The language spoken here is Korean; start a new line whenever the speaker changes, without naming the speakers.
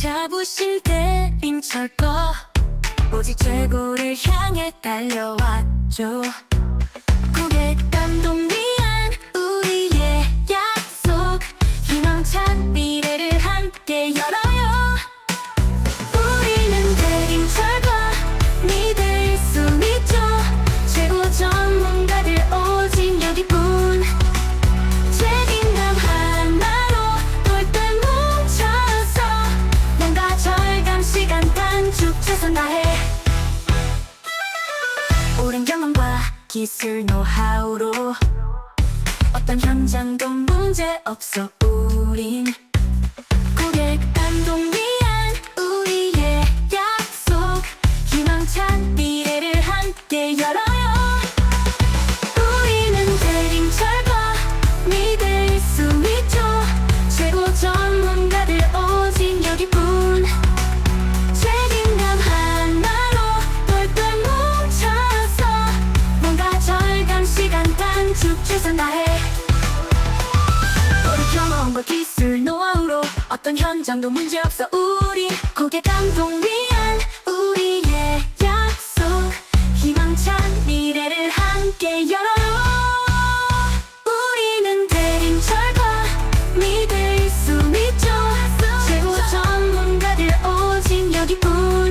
잡으실 때 빙철 거. 오직 최고를 향해 달려왔죠. 오랜 경험과 기술 노하우로 어떤 현장도 문제 없어 최선 다해 오래 경험한 걸 기술 노하우로 어떤 현장도 문제없어. 우리 고객 감동 위한 우리의 약속. 희망찬 미래를 함께 열어. 믿을 수 있죠. 최고 전문가들 오직 여기뿐.